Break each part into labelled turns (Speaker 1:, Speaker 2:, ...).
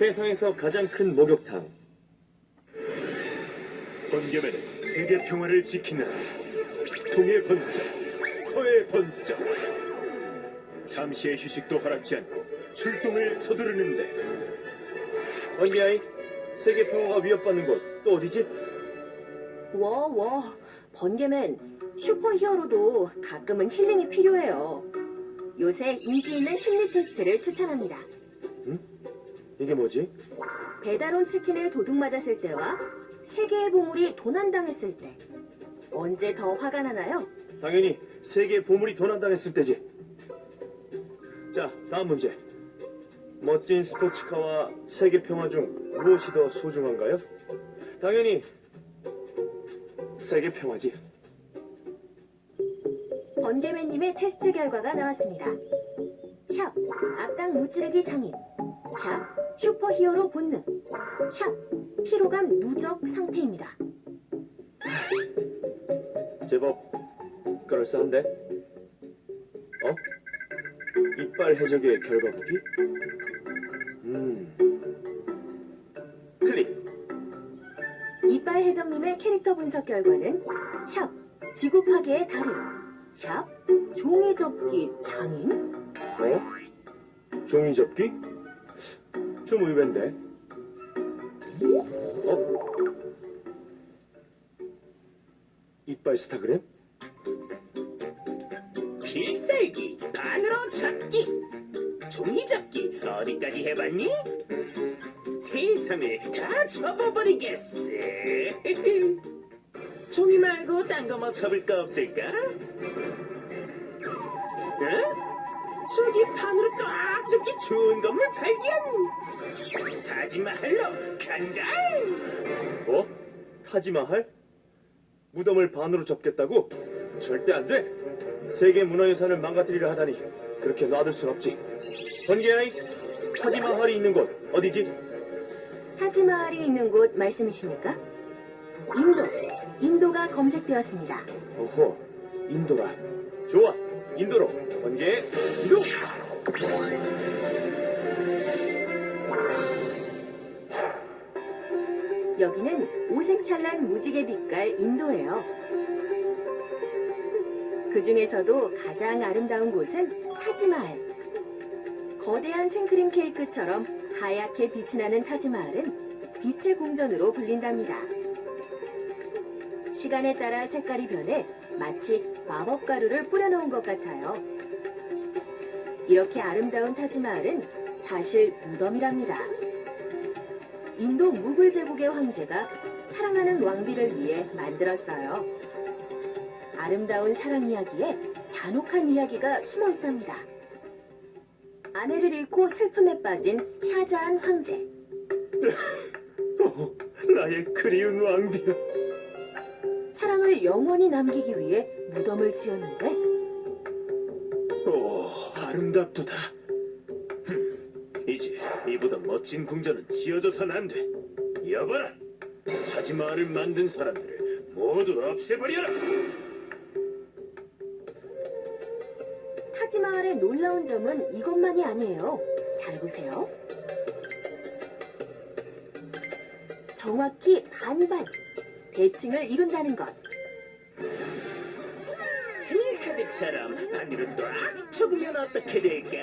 Speaker 1: 세상에서 가장 큰 목욕탕.
Speaker 2: 번개맨은 세계 평화를 지키는 동해 번쩍, 서해 번쩍. 잠시의 휴식도 허락지 않고 출동을 서두르는데
Speaker 1: 번개아이, 세계 평화가 위협받는 곳 또 어디지?
Speaker 3: 워 워 번개맨 슈퍼 히어로도 가끔은 힐링이 필요해요. 요새 인기 있는 심리 테스트를 추천합니다.
Speaker 1: 이게 뭐지?
Speaker 3: 배달온 치킨을 도둑 맞았을 때와 세계의 보물이 도난당했을 때 언제 더 화가 나나요?
Speaker 1: 당연히 세계 보물이 도난당했을 때지. 자, 다음 문제. 멋진 스포츠카와 세계 평화 중 무엇이 더 소중한가요? 당연히 세계 평화지.
Speaker 3: 번개맨님의 테스트 결과가 나왔습니다. 샵 악당 무찌르기 장인 샵 슈퍼히어로 본능 샵 피로감 누적 상태입니다.
Speaker 1: 제법 그럴싸한데? 어? 이빨 해적의 결과 보기? 음. 클릭.
Speaker 3: 이빨 해적님의 캐릭터 분석 결과는 샵 지구 파괴의 달인 샵 종이 접기 장인
Speaker 1: 어? 종이 접기? 좀 의외인데. 어? 이빨 스타그램?
Speaker 4: 필살기 반으로 잡기 종이 잡기 어디까지 해봤니? 세상을 다 접어버리겠어 종이 말고 딴 거 뭐 접을 거 없을까? 어? 저기 판으로 꽉 잡기 좋은 건물 발견 타지마할로 간다
Speaker 1: 뭐? 타지마할? 무덤을 반으로 접겠다고? 절대 안 돼. 세계 문화유산을 망가뜨리려 하다니 그렇게 놔둘 순 없지. 번개아이, 타지마할이 있는 곳 어디지?
Speaker 3: 타지마할이 있는 곳 말씀이십니까? 인도 인도가 검색되었습니다.
Speaker 1: 오호, 인도라. 좋아, 인도로. 번개, 이동!
Speaker 3: 여기는 오색찬란 무지개 빛깔 인도예요. 그 중에서도 가장 아름다운 곳은 타지마할. 거대한 생크림 케이크처럼 하얗게 빛이 나는 타지마할은 빛의 궁전으로 불린답니다. 시간에 따라 색깔이 변해 마치 마법 가루를 뿌려놓은 것 같아요. 이렇게 아름다운 타지마할은 사실 무덤이랍니다. 인도 무굴 제국의 황제가 사랑하는 왕비를 위해 만들었어요. 아름다운 사랑 이야기에 잔혹한 이야기가 숨어 있답니다. 아내를 잃고 슬픔에 빠진 샤자한 황제.
Speaker 2: 어, 나의 그리운 왕비야.
Speaker 3: 사랑을 영원히 남기기 위해 무덤을 지었는데
Speaker 2: 오, 아름답도다. 흠, 이제 이보다 멋진 궁전은 지어져선 안 돼. 여봐라, 타지마할을 만든 사람들을 모두 없애버려라.
Speaker 3: 타지마할의 놀라운 점은 이것만이 아니에요. 잘 보세요. 정확히 반반 대칭을 이룬다는 것.
Speaker 4: 카드처럼 반으로 딱 접으면 어떻게 될까?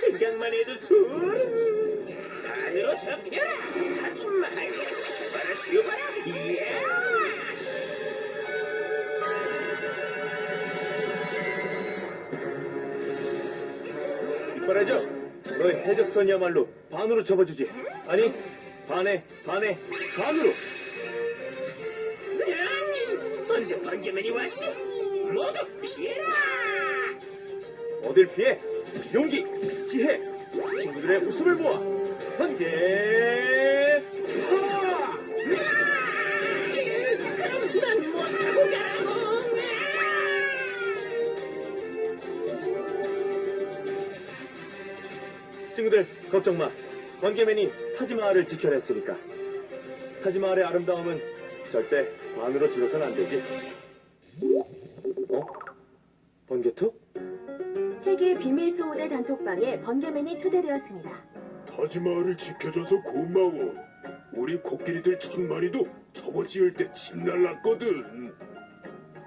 Speaker 4: 생각만 해도 소름 반으로 접혀라 타지마할 슈바라 슈바라 예
Speaker 1: 이빨 해적, 너의 해적선이야말로 반으로 접어주지. 아니, 반에, 반에, 반으로.
Speaker 4: 언제 번개맨이 왔지? 모두 피해라
Speaker 1: 어딜 피해? 용기, 지혜, 친구들의 웃음을 모아. 번개, 하!
Speaker 4: 그럼 난 못하고 가라고
Speaker 1: 친구들 걱정 마. 번개맨이 타지마할을 지켜냈으니까. 타지마할의 아름다움은 절대 반으로 줄어선 안 되지. 어? 번개투?
Speaker 3: 세계 비밀 수호대 단톡방에 번개맨이 초대되었습니다.
Speaker 2: 타지마을을 지켜줘서 고마워. 우리 코끼리들 천 마리도 저거 지을 때침 날랐거든.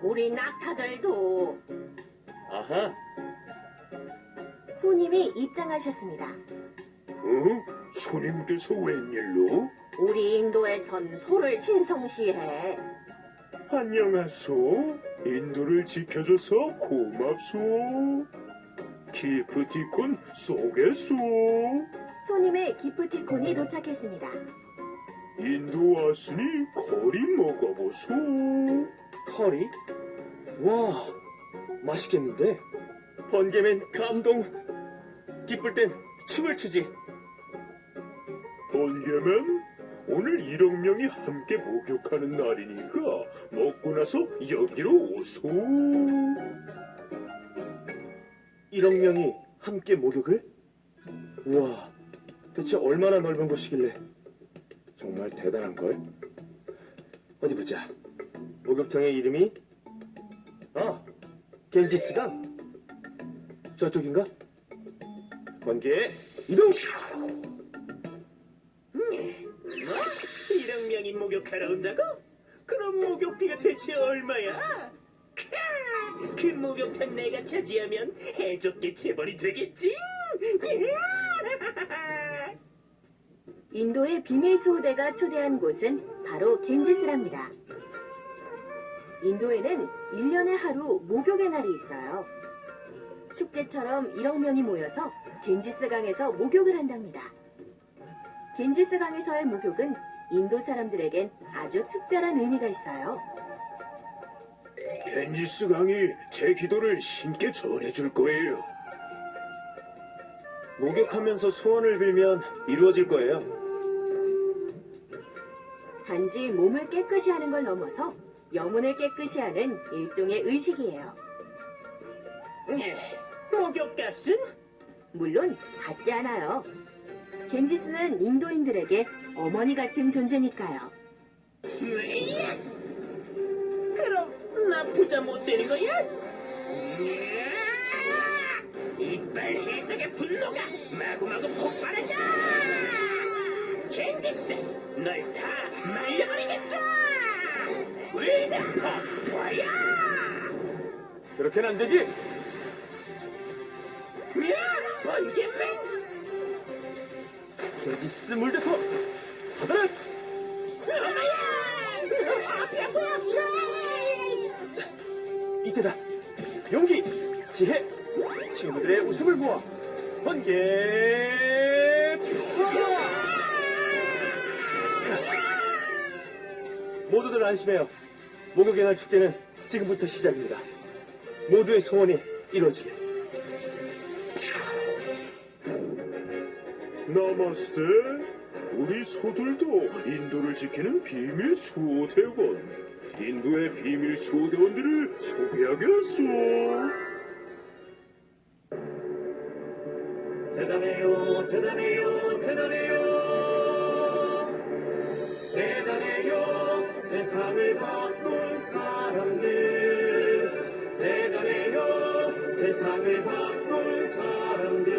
Speaker 3: 우리 낙타들도
Speaker 1: 아하,
Speaker 3: 손님이 입장하셨습니다.
Speaker 2: 어? 손님께서 웬일로?
Speaker 3: 우리 인도에선 소를 신성시해.
Speaker 2: 안녕하소. 인도를 지켜줘서 고맙소. 기프티콘 쏘겠소.
Speaker 3: 손님의 기프티콘이 도착했습니다.
Speaker 2: 인도 왔으니 거리 먹어보소.
Speaker 1: 커리? 와, 맛있겠는데? 번개맨 감동. 기쁠 땐 춤을 추지.
Speaker 2: 번개맨, 오늘 1억 명이 함께 목욕하는 날이니까 먹고 나서 여기로 오소.
Speaker 1: 1억 명이 함께 목욕을? 우와, 대체 얼마나 넓은 곳이길래 정말 대단한 걸. 어디 보자. 목욕탕의 이름이 아, 겐지스강. 저쪽인가? 번개 이동.
Speaker 4: 1억 명이 목욕하러 온다고? 그럼 목욕비가 대체 얼마야? 캬, 그 목욕탕 내가 차지하면 해적계 재벌이 되겠지?
Speaker 3: 인도의 비밀 수호대가 초대한 곳은 바로 겐지스랍니다. 인도에는 1년에 하루 목욕의 날이 있어요. 축제처럼 1억 명이 모여서 겐지스 강에서 목욕을 한답니다. 겐지스 강에서의 목욕은 인도 사람들에겐 아주 특별한 의미가 있어요.
Speaker 2: 겐지스 강이 제 기도를 신께 전해줄 거예요.
Speaker 1: 목욕하면서 소원을 빌면 이루어질 거예요.
Speaker 3: 단지 몸을 깨끗이 하는 걸 넘어서 영혼을 깨끗이 하는 일종의 의식이에요.
Speaker 4: 예, 목욕값은?
Speaker 3: 물론 받지 않아요. 겐지스는 인도인들에게 어머니 같은 존재니까요.
Speaker 4: 으이야! 그럼 나 부자 못 되는 거야? 으이야! 이빨 해적의 분노가 마구마구 폭발한다! 겐지스, 널 다 말려버리겠다! 불닭파 보여!
Speaker 1: 그렇게는 안 되지.
Speaker 4: 야, 번개맨!
Speaker 1: 겐지스 물대포. 이때다. 용기, 지혜, 친구들의 웃음을 모아 번개! 모두들 안심해요. 목욕의 날 축제는 지금부터 시작입니다. 모두의 소원이 이루어지길.
Speaker 2: 나마스테. 우리 소들도 인도를 지키는 비밀 수호대원. 인도의 비밀 수호대원들을 소개하겠소.
Speaker 4: 대단해요, 대단해요, 대단해요. 대단해요, 세상을 바꿀 사람들. 대단해요, 세상을 바꿀 사람들.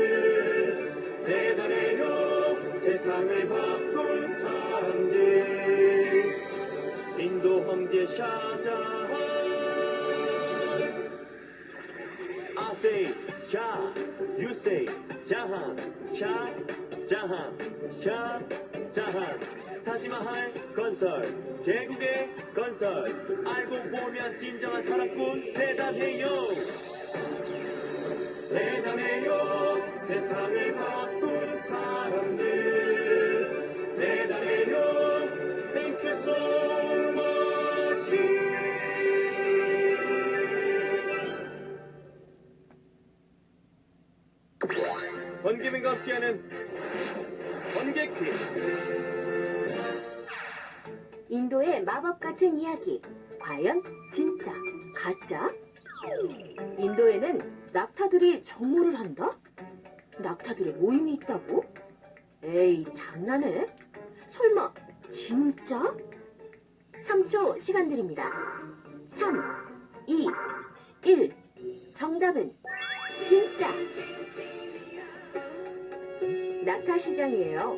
Speaker 4: 세상을 바꿀 사람들. 인도 황제 샤자한. I say 샤, you say 자한, 샤, 자한, 샤, 자한. 타지마할 건설, 제국의 건설. 알고 보면 진정한 사랑꾼 대단해요. 대단해요, 세상을 바꿀 사람들.
Speaker 5: 번개맨과 함께하는 번개 퀴즈.
Speaker 3: 인도의 마법 같은 이야기. 과연 진짜? 가짜? 인도에는 낙타들이 정모를 한다? 낙타들의 모임이 있다고? 에이, 장난해? 설마, 진짜? 3초 시간 드립니다. 3, 2, 1. 정답은 진짜! 낙타 시장이에요.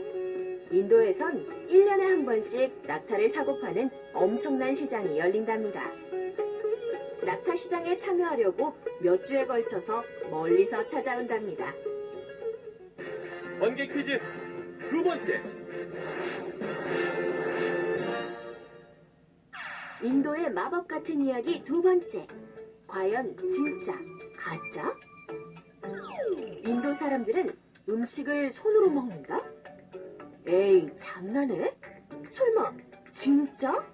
Speaker 3: 인도에선 1년에 한 번씩 낙타를 사고 파는 엄청난 시장이 열린답니다. 낙타 시장에 참여하려고 몇 주에 걸쳐서 멀리서 찾아온답니다.
Speaker 5: 번개 퀴즈 두 번째.
Speaker 3: 인도의 마법 같은 이야기 두 번째. 과연 진짜, 가짜? 인도 사람들은 음식을 손으로 먹는다? 에이, 장난해? 설마, 진짜?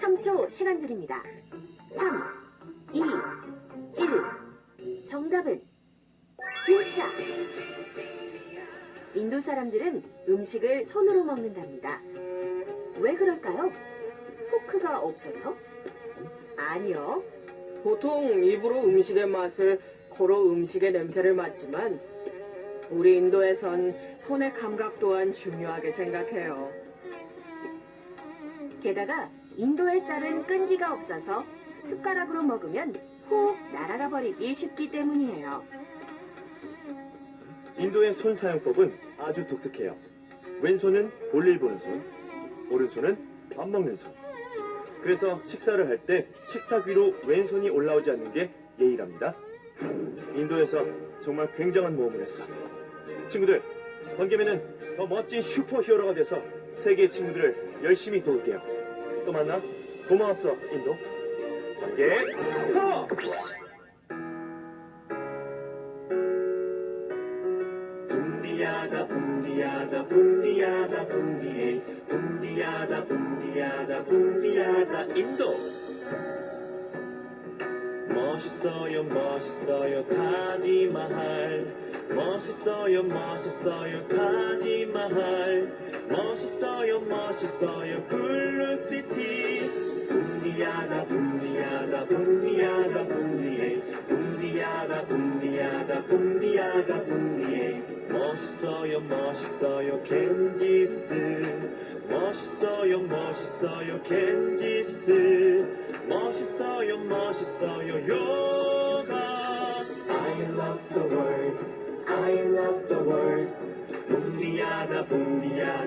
Speaker 3: 3초 시간 드립니다. 3, 2, 1. 정답은 진짜! 인도 사람들은 음식을 손으로 먹는답니다. 왜 그럴까요? 포크가 없어서? 아니요.
Speaker 6: 보통 입으로 음식의 맛을 코로 음식의 냄새를 맡지만 우리 인도에선 손의 감각 또한 중요하게 생각해요.
Speaker 3: 게다가 인도의 쌀은 끈기가 없어서 숟가락으로 먹으면 훅 날아가 버리기 쉽기 때문이에요.
Speaker 5: 인도의 손 사용법은 아주 독특해요. 왼손은 볼일 보는 손, 오른손은 밥 먹는 손. 그래서 식사를 할 때 식탁 위로 왼손이 올라오지 않는 게 예의랍니다. 인도에서 정말 굉장한 모험을 했어. 친구들, 번개맨은 더 멋진 슈퍼 히어로가 돼서 세계 친구들을 열심히 도울게요. 또 만나. 고마웠어, 인도. 번개 파워!
Speaker 1: 분디야다 분디야다 분디야다 분디에 분디야다 분디야다 분디야다 인도 멋있어요 멋있어요 타지마할 멋있어요 멋있어요. 타지마할. 멋있어요 멋있어요. 블루시티. 분디야다 분디야다 분디야다 분디에. 분디야다 분디야다 분디야다 분디에. 멋있어요 멋있어요. 겐지스. 멋있어요 멋있어요. 겐지스. 멋있어요 멋있어요. 요 I love the world 분디야다 분디야